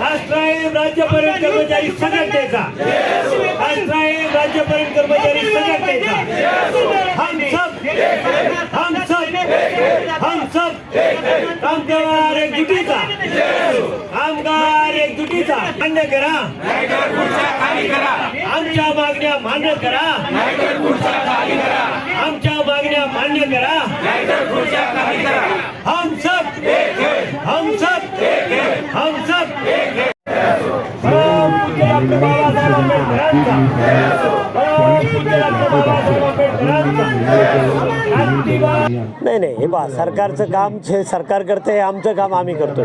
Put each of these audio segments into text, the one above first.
राष्ट्रायण राज्यपर्यंत कर्मचारी संघटनेचा राष्ट्रायण राज्यपर्यंत कर्मचारी संघटनेचा हम सब हम सब हम सब कामगार एकजुटीचा कामगार एकजुटीचा मान्य करा. आमच्या मागण्या मान्य करा. आमच्या मागण्या मान्य करा. हम सब हम सब हम सब नाही नाही हे पहा सरकारचं काम जे सरकार करते हे आमचं काम आम्ही करतो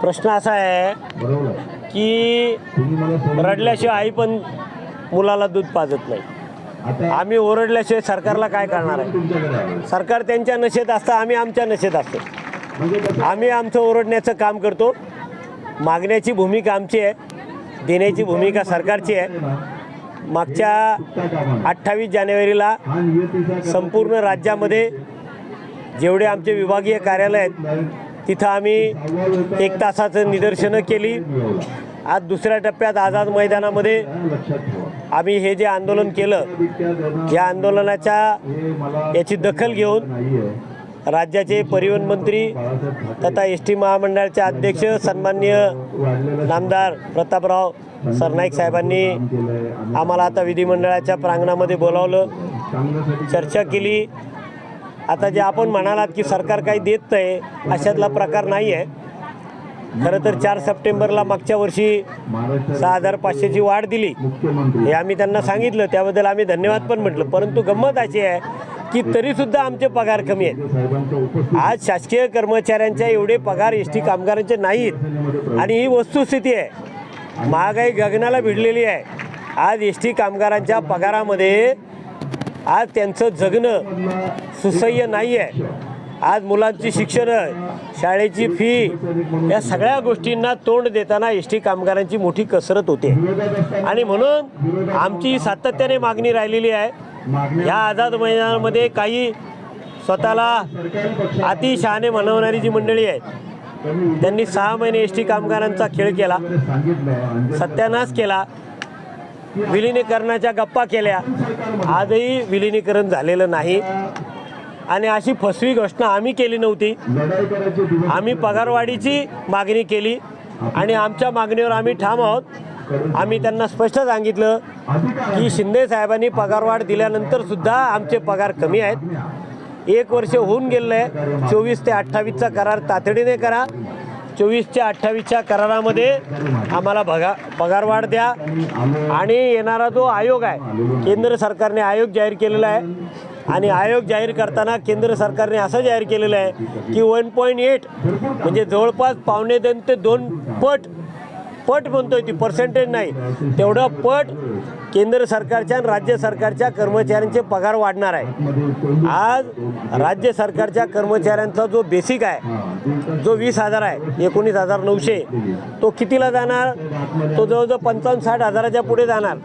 प्रश्न असा आहे की रडल्याशिवाय आई पण मुलाला दूध पाजत नाही. आम्ही ओरडल्याशिवाय सरकारला काय करणार आहे? सरकार त्यांच्या नशेत असतं आम्ही आमच्या नशेत असतो. आम्ही आमचं ओरडण्याचं काम करतो. मागण्याची भूमिका आमची आहे. देण्याची भूमिका सरकारची आहे. मागच्या अठ्ठावीस जानेवारीला संपूर्ण राज्यामध्ये जेवढे आमचे विभागीय कार्यालय आहेत तिथं आम्ही एक तासाचं निदर्शनं केली. आज दुसऱ्या टप्प्यात आझाद मैदानामध्ये आम्ही हे जे आंदोलन केलं या आंदोलनाच्या याची दखल घेऊन राज्याचे परिवहन मंत्री तथा एस टी महामंडळाचे अध्यक्ष सन्माननीय नामदार प्रतापराव सरनाईक साहेबांनी आम्हाला आता विधिमंडळाच्या प्रांगणामध्ये बोलावलं चर्चा केली. आता जे आपण म्हणालात की सरकार काही देत नाही अशातला प्रकार नाही आहे. खरं तर चार सप्टेंबरला मागच्या वर्षी सहा हजार पाचशेची वाढ दिली. हे आम्ही त्यांना सांगितलं त्याबद्दल आम्ही धन्यवाद पण म्हटलं. परंतु गंमत अशी आहे की तरीसुद्धा आमचे पगार कमी आहेत. आज शासकीय कर्मचाऱ्यांच्या एवढे पगार एस टी कामगारांचे नाहीत. आणि ही वस्तुस्थिती आहे. महागाई गगनाला भिडलेली आहे. आज एस टी कामगारांच्या पगारामध्ये आज त्यांचं जगणं सुसह्य नाही आहे. आज मुलांची शिक्षणं शाळेची फी या सगळ्या गोष्टींना तोंड देताना एस टी कामगारांची मोठी कसरत होते. आणि म्हणून आमची सातत्याने मागणी राहिलेली आहे. ह्या आझाद मैदानामध्ये काही स्वतःला अतिशहाणे म्हणवणारी जी मंडळी आहेत त्यांनी सहा महिने एस टी कामगारांचा खेळ केला सत्यानाश केला विलिनीकरणाच्या गप्पा केल्या. आजही विलिनीकरण झालेलं नाही. आणि अशी फसवी घोषणा आम्ही केली नव्हती. आम्ही पगारवाढीची मागणी केली आणि आमच्या मागणीवर आम्ही ठाम आहोत. आम्ही त्यांना स्पष्ट सांगितलं की शिंदे साहेबांनी पगारवाढ दिल्यानंतर सुद्धा आमचे पगार कमी आहेत. एक वर्ष होऊन गेलं आहे चोवीस ते अठ्ठावीसचा करार तातडीने करा. चोवीसच्या अठ्ठावीसच्या करारामध्ये आम्हाला भगा पगारवाढ द्या. आणि येणारा जो आयोग आहे केंद्र सरकारने आयोग जाहीर केलेला आहे. आणि आयोग जाहीर करताना केंद्र सरकारने असं जाहीर केलेलं आहे की वन पॉईंट एट म्हणजे जवळपास पावणे दोन ते दोन पट पट म्हणतोय ती पर्सेंटेज नाही. तेवढं पट केंद्र सरकारच्या आणि राज्य सरकारच्या कर्मचाऱ्यांचे पगार वाढणार आहे. आज राज्य सरकारच्या कर्मचाऱ्यांचा जो बेसिक आहे जो वीस हजार आहे एकोणीस हजार नऊशे तो कितीला जाणार? तो जवळजवळ पंचावन्न साठ हजाराच्या पुढे जाणार.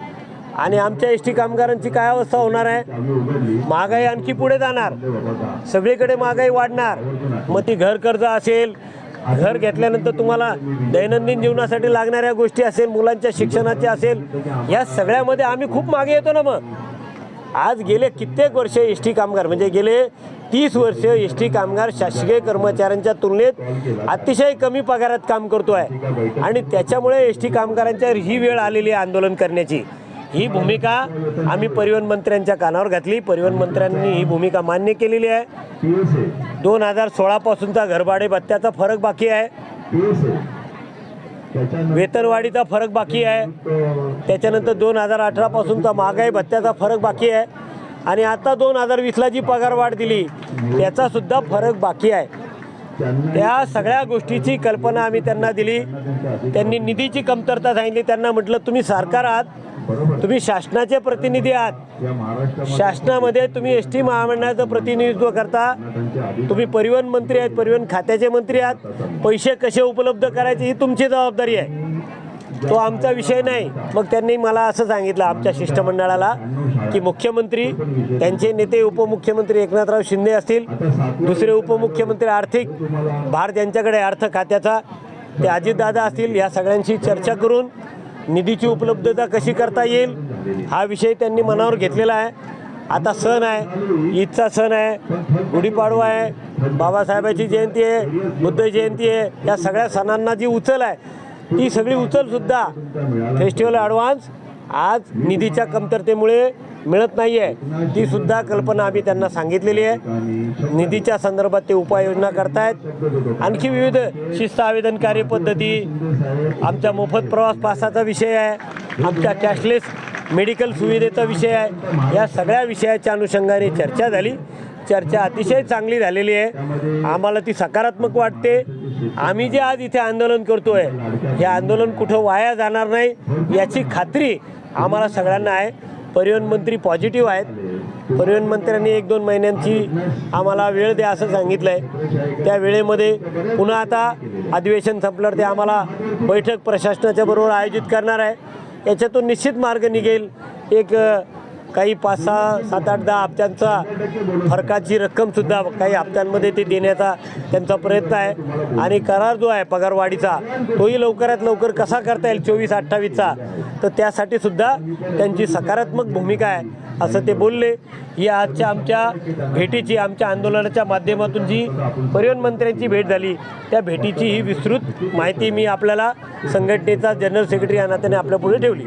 आणि आमच्या एस टी कामगारांची काय अवस्था होणार आहे? महागाई आणखी पुढे जाणार. सगळीकडे महागाई वाढणार. मग ती घर कर्ज असेल घर घेतल्यानंतर तुम्हाला दैनंदिन जीवनासाठी लागणाऱ्या गोष्टी असेल मुलांच्या शिक्षणाच्या असेल या सगळ्यामध्ये आम्ही खूप मागे येतो ना मग. आज गेले कित्येक वर्ष एस टी कामगार म्हणजे गेले तीस वर्ष एस टी कामगार शासकीय कर्मचाऱ्यांच्या तुलनेत अतिशय कमी पगारात काम करतो आहे आणि त्याच्यामुळे एस टी कामगारांच्यावर ही वेळ आलेली आहे आंदोलन करण्याची. ही भूमिका आम्ही परिवहन मंत्र्यांच्या कानावर घातली. परिवहन मंत्र्यांनी ही भूमिका मान्य केलेली आहे. दोन हजार सोळापासूनचा घरभाडे भत्त्याचा फरक बाकी आहे. वेतनवाढीचा फरक बाकी आहे. त्याच्यानंतर दोन हजार अठरापासूनचा महागाई भत्त्याचा फरक बाकी आहे. आणि आता दोन हजार वीसला जी पगारवाढ दिली त्याचा सुद्धा फरक बाकी आहे. त्या सगळ्या गोष्टीची कल्पना आम्ही त्यांना दिली. त्यांनी निधीची कमतरता सांगितली. त्यांना म्हटलं तुम्ही सरकार आहात. तुम्ही शासनाचे प्रतिनिधी आहात. शासनामध्ये तुम्ही एस टी महामंडळाचं प्रतिनिधित्व करता. तुम्ही परिवहन मंत्री आहेत परिवहन खात्याचे मंत्री आहात. पैसे कसे उपलब्ध करायचे ही तुमची जबाबदारी आहे. तो आमचा विषय नाही. मग त्यांनी मला असं सांगितलं आमच्या शिष्टमंडळाला की मुख्यमंत्री त्यांचे नेते उपमुख्यमंत्री एकनाथराव शिंदे असतील दुसरे उपमुख्यमंत्री आर्थिक भार ज्यांच्याकडे अर्थ खात्याचा ते अजितदादा असतील या सगळ्यांशी चर्चा करून निधीची उपलब्धता कशी करता येईल हा विषय त्यांनी मनावर घेतलेला आहे. आता सण आहे ईदचा सण आहे गुढीपाडवा आहे बाबासाहेबाची जयंती आहे बुद्ध जयंती आहे या सगळ्या सणांना जी उचल आहे ती सगळी उचलसुद्धा फेस्टिवल ॲडव्हान्स आज निधीच्या कमतरतेमुळे मिळत नाही आहे ती सुद्धा कल्पना आम्ही त्यांना सांगितलेली आहे. निधीच्या संदर्भात ते उपाययोजना करतायत. आणखी विविध शिस्त आवेदन कार्यपद्धती आमच्या मोफत प्रवास पासाचा विषय आहे. आमच्या कॅशलेस मेडिकल सुविधेचा विषय आहे. या सगळ्या विषयाच्या अनुषंगाने चर्चा झाली. चर्चा अतिशय चांगली झालेली आहे. आम्हाला ती सकारात्मक वाटते. आम्ही जे आज इथे आंदोलन करतोय हे आंदोलन कुठं वाया जाणार नाही याची खात्री आम्हाला सगळ्यांना आहे. परिवहन मंत्री पॉझिटिव्ह आहेत. परिवहन मंत्र्यांनी एक दोन महिन्यांची आम्हाला वेळ द्या असं सांगितलं आहे त्या वेळेमध्ये पुन्हा आता अधिवेशन संपल्यावर ते आम्हाला बैठक प्रशासनाच्या बरोबर आयोजित करणार आहे. याच्यातून निश्चित मार्ग निघेल. एक काही पाच सहा सात आठ दहा हप्त्यांचा फरकाची रक्कमसुद्धा काही हप्त्यांमध्ये ते देण्याचा त्यांचा प्रयत्न आहे. आणि करार जो आहे पगारवाढीचा तोही लवकरात लवकर कसा करता येईल चोवीस अठ्ठावीसचा? तर त्यासाठी सुद्धा त्यांची सकारात्मक भूमिका आहे असं ते बोलले. ही आजच्या आमच्या भेटीची आमच्या आंदोलनाच्या माध्यमातून जी परिवहन मंत्र्यांची भेट झाली त्या भेटीची ही विस्तृत माहिती मी आपल्याला संघटनेचा जनरल सेक्रेटरी या नात्याने आपल्यापुढे ठेवली.